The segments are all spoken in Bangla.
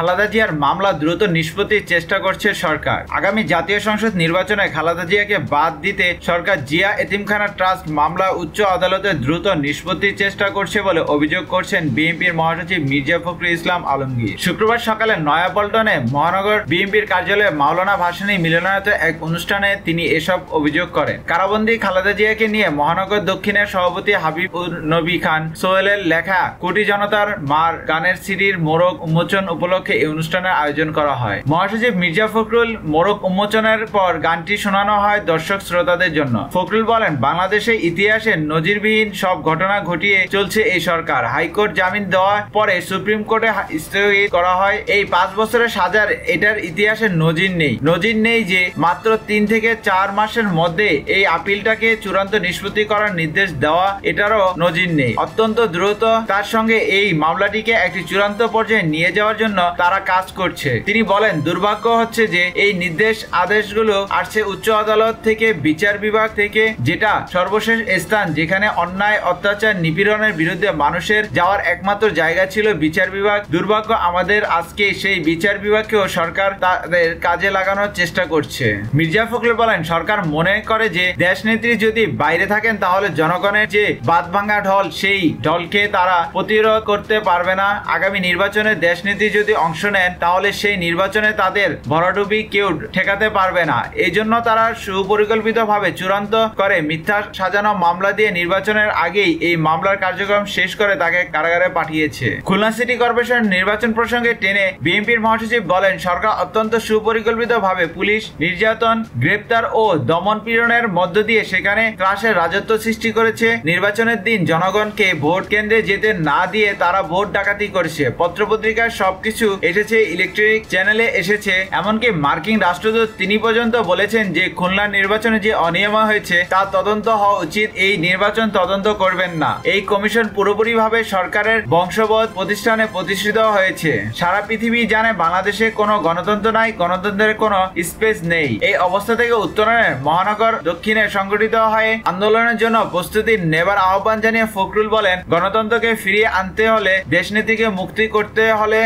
খালাদা জিয়ার মামলা দ্রুত নিষ্পত্তির চেষ্টা করছে সরকার। আগামী জাতীয় সংসদ নির্বাচনে খালাদা জিয়াকে বাদ দিতে সরকার জিয়া এতিমখানা ট্রাস্ট মামলা উচ্চ আদালতে দ্রুত নিষ্পত্তির চেষ্টা করছে বলে অভিযোগ করছেন বিএনপির মহাসচিব মির্জা ফখরুল ইসলাম আলমগীর। শুক্রবার সকালে নয়াপল্টনে মহানগর বিএনপির কার্যালয়ে মাওলানা ভাসানী মিলনায়তে এক অনুষ্ঠানে তিনি এসব অভিযোগ করেন। কারাবন্দী খালেদা জিয়াকে নিয়ে মহানগর দক্ষিণের সভাপতি হাবিব নবী খান, সোহেলের লেখা, কোটি জনতার মার গানের সিরির মোরক উন্মোচন উপলক্ষে এই অনুষ্ঠানের আয়োজন করা হয়। মহাসচিব মির্জা ফখরুল মোরক উন্মোচনের পর গানটি শোনানো হয় দর্শক শ্রোতাদের জন্য। ফখরুল বলেন বাংলাদেশের ইতিহাসে নজিরবিহীন সব ঘটনা ঘটিয়ে চলছে এই সরকার। হাইকোর্ট জামিন দেওয়ার পরে সুপ্রিম কোর্টে স্থগিত করা হয়। এই পাঁচ বছরের সাজার এটার ইতিহাসে নজির নেই। নজির নেই যে মাত্র তিন থেকে চার মাসের মধ্যে এই আপিলটাকে চূড়ান্ত নিষ্পত্তি করার নির্দেশ দেওয়া এটারও নজির নেই। অত্যন্ত দ্রুত তার সঙ্গে এই মামলাটিকে একটি চূড়ান্ত পর্যায়ে নিয়ে যাওয়ার জন্য তারা কাজ করছে। তিনি বলেন, দুর্ভাগ্য হচ্ছে যে এই নির্দেশ আদেশগুলো আসছে উচ্চ আদালত থেকে, বিচার বিভাগ থেকে, যেটা সর্বশেষ স্থান যেখানে অন্যায়, অত্যাচার, নিপীড়নের বিরুদ্ধে মানুষের যাওয়ার একমাত্র জায়গা ছিল বিচার বিভাগ। দুর্ভাগ্য আমাদের আজকে সেই বিচার বিভাগকেও সরকার তাদের কাজে লাগানোর চেষ্টা করছে। মির্জা ফখরুল বলেন, সরকার মনে করে যে দেশ নেত্রী যদি বাইরে থাকেন, তাহলে জনগণের যে বাদ ভাঙ্গা ঢল, সেই ঢলকে তারা প্রতিরোধ করতে পারবে না। আগামী নির্বাচনে দেশ নেত্রী যদি অংশ নেন, তাহলে সেই নির্বাচনে তাদের ভরাডুবি কেউ ঠেকাতে পারবে না। এই জন্য তারা সুপরিকল্পিতভাবে চূড়ান্ত করে মিথ্যা সাজানো মামলা দিয়ে নির্বাচনের আগেই এই মামলার কার্যক্রম শেষ করে তাকে কারাগারে পাঠিয়েছে। খুলনা সিটি কর্পোরেশন নির্বাচন প্রসঙ্গে টেনে বিএনপির মহাসচিব বলেন, সরকার অত্যন্ত সুপরিকল্পিতভাবে পুলিশ, নির্যাতন, গ্রেপ্তার ও দমন পীড়নের মধ্য দিয়ে সেখানে ত্রাসের রাজত্ব সৃষ্টি করেছে। নির্বাচনের দিন জনগণকে ভোট কেন্দ্রে যেতে না দিয়ে তারা ভোট ডাকাতি করেছে। পত্রপত্রিকায় সবকিছু এসেছে ইলেকট্রিক চ্যানেলে এসেছে। এমনকি মার্কিন রাষ্ট্রদূত তিনি পর্যন্ত বলেছেন যে খুলনা নির্বাচনে যে অনিয়ম হয়েছে, তা তদন্ত হওয়া উচিত। এই নির্বাচন তদন্ত করবেন না। এই কমিশন পুরোপুরিভাবে সরকারের বংশবোধ প্রতিষ্ঠানে প্রতিষ্ঠিত হয়েছে। সারা পৃথিবী জানে বাংলাদেশে কোনো গণতন্ত্র নাই, গণতন্ত্রের কোনো স্পেস নেই। এই অবস্থা থেকে উত্তরণের মহানগর দক্ষিণে সংগঠিত হয়ে আন্দোলনের জন্য প্রস্তুতি নেবার আহ্বান জানিয়ে ফখরুল বলেন, গণতন্ত্রকে ফিরিয়ে আনতে হলে দেশনীতিকে মুক্তি করতে হলে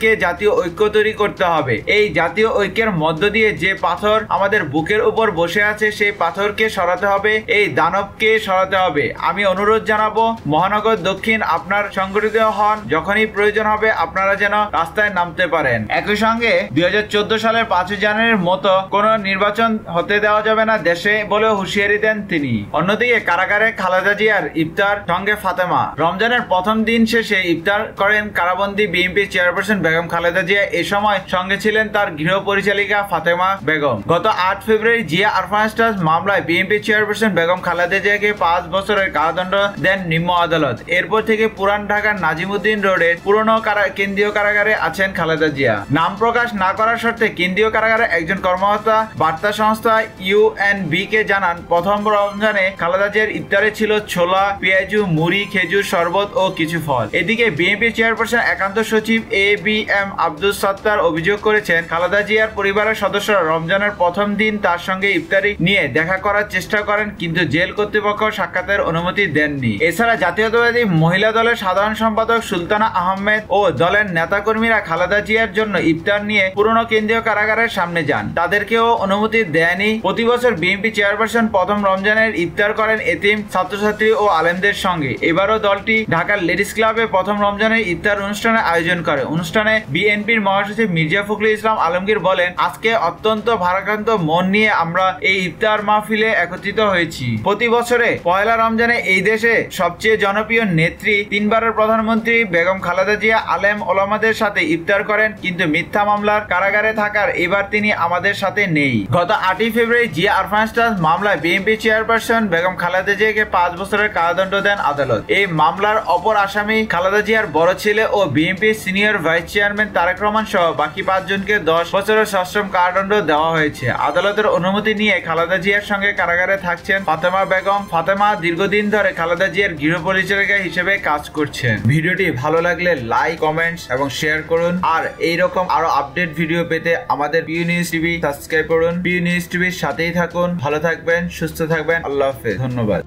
আমাদেরকে জাতীয় ঐক্য তৈরি করতে হবে। এই জাতীয় ঐক্যের মধ্য দিয়ে যে পাথর আমাদের বুকের উপর বসে আছে, সেই পাথরকে সরাতে হবে, এই দানবকে সরাতে হবে। আমি অনুরোধ জানাব, মহানগর দক্ষিণ আপনার সংগঠিত হন, যখনই প্রয়োজন হবে আপনারা যেন রাস্তায় নামতে পারেন। একই সঙ্গে দুই হাজার চোদ্দ সালের পাঁচই জানুয়ারির মতো কোন নির্বাচন হতে দেওয়া যাবে না দেশে বলে হুঁশিয়ারি দেন তিনি। অন্যদিকে কারাগারে খালেদা জিয়ার ইফতার সঙ্গে ফাতেমা। রমজানের প্রথম দিন শেষে ইফতার করেন কারাবন্দী বিএনপি চেয়ারপারসন বেগম খালেদা জিয়া এ সময় সঙ্গে ছিলেন তার গৃহ পরিচালিকা ফাতেমা বেগম। গত আট ফেব্রুয়ারি জিয়া আরফানস্টাস মামলায় বিএনপি চেয়ারপারসন বেগম খালেদা জিয়াকে পাঁচ বছরের কারাদণ্ড দেন নিম্ন আদালত। এরপর থেকে পুরান ঢাকার নাজিমুদ্দিন রোডের পুরনো কেন্দ্রীয় কারাগারে আছেন খালেদা জিয়া। নাম প্রকাশ না করার শর্তে কেন্দ্রীয় কারাগারে একজন কর্মকর্তা, বার্তা সংস্থা ইউএনবি কে জানান, প্রথম রমজানে খালেদা জিয়ার ইফতারে ছিল ছোলা, পেঁয়াজু, মুড়ি, খেজুর, শরবত ও কিছু ফল। এদিকে বিএনপি চেয়ারপারসন একান্ত সচিব A B M Abdul Sattar অভিযোগ করেছেন, খালেদা জিয়ার পরিবারের সদস্যরা রমজানের প্রথম দিন তার সঙ্গে ইফতারি নিয়ে দেখা করার চেষ্টা করেন, কিন্তু জেল কর্তৃপক্ষ সাক্ষাতের অনুমতি দেননি। এছাড়া জাতীয়তাবাদী মহিলা দলের সাধারণ সম্পাদক সুলতানা আহমেদ ও দলের নেতাকর্মীরা খালেদা জিয়ার জন্য ইফতার নিয়ে পুরনো কেন্দ্রীয় কারাগারের সামনে যান। তাদেরকেও অনুমতি দেয়নি। প্রতি বছর বিএনপি চেয়ারপারসন প্রথম রমজানের ইফতার করেন এতিম ছাত্রছাত্রী ও আলেমদের সঙ্গে। এবারও দলটি ঢাকার লেডিস ক্লাবে প্রথম রমজানের ইফতার অনুষ্ঠানের আয়োজন করে। অনুষ্ঠানে বিএনপির মহাসচিব মির্জা ফখরুল ইসলাম আলমগীর বলেন, আজকে অত্যন্ত ভারাক্রান্ত মন নিয়ে আমরা এই ইফতার মাহফিলে একত্রিত হয়েছি। প্রতি বছরে পয়লা রমজানে এই দেশে সবচেয়ে জনপ্রিয় নেত্রী তিনবারের প্রধানমন্ত্রী বেগম খালেদা জিয়া আলেম ওলামাদের সাথে ইফতার করেন, কিন্তু মিথ্যা মামলার কারাগারে থাকার এবার তিনি আমাদের সাথে নেই। গত আটই ফেব্রুয়ারি জিয়া আরফানস্টাস মামলায় বিএনপি চেয়ারপারসন বেগম খালেদা জিয়াকে পাঁচ বছরের কারাদণ্ড দেন আদালত। এই মামলার অপর আসামি খালেদা জিয়ার বড় ছেলে ও BNP senior vice chairman Tarique Rahman সহ বাকি পাঁচজনকে দশ বছরের সশ্রম কারাদণ্ড দেওয়া হয়েছে। আদালতের অনুমতি নিয়ে খালেদা জিয়ার সঙ্গে কারাগারে থাকছেন ফাতেমা বেগম। ফাতেমা দীর্ঘদিন ধরে খালেদা জিয়ার গৃহ পরিচালিকা হিসেবে কাজ করছেন। ভিডিওটি ভালো লাগলে লাইক, কমেন্টস এবং শেয়ার করুন। আর এইরকম আরও আপডেট ভিডিও পেতে আমাদের পিউ নিউজ টিভি সাবস্ক্রাইব করুন। পিউ নিউজ টিভির সাথেই থাকুন। ভালো থাকবেন, সুস্থ থাকবেন। আল্লাহ হাফেজ। ধন্যবাদ।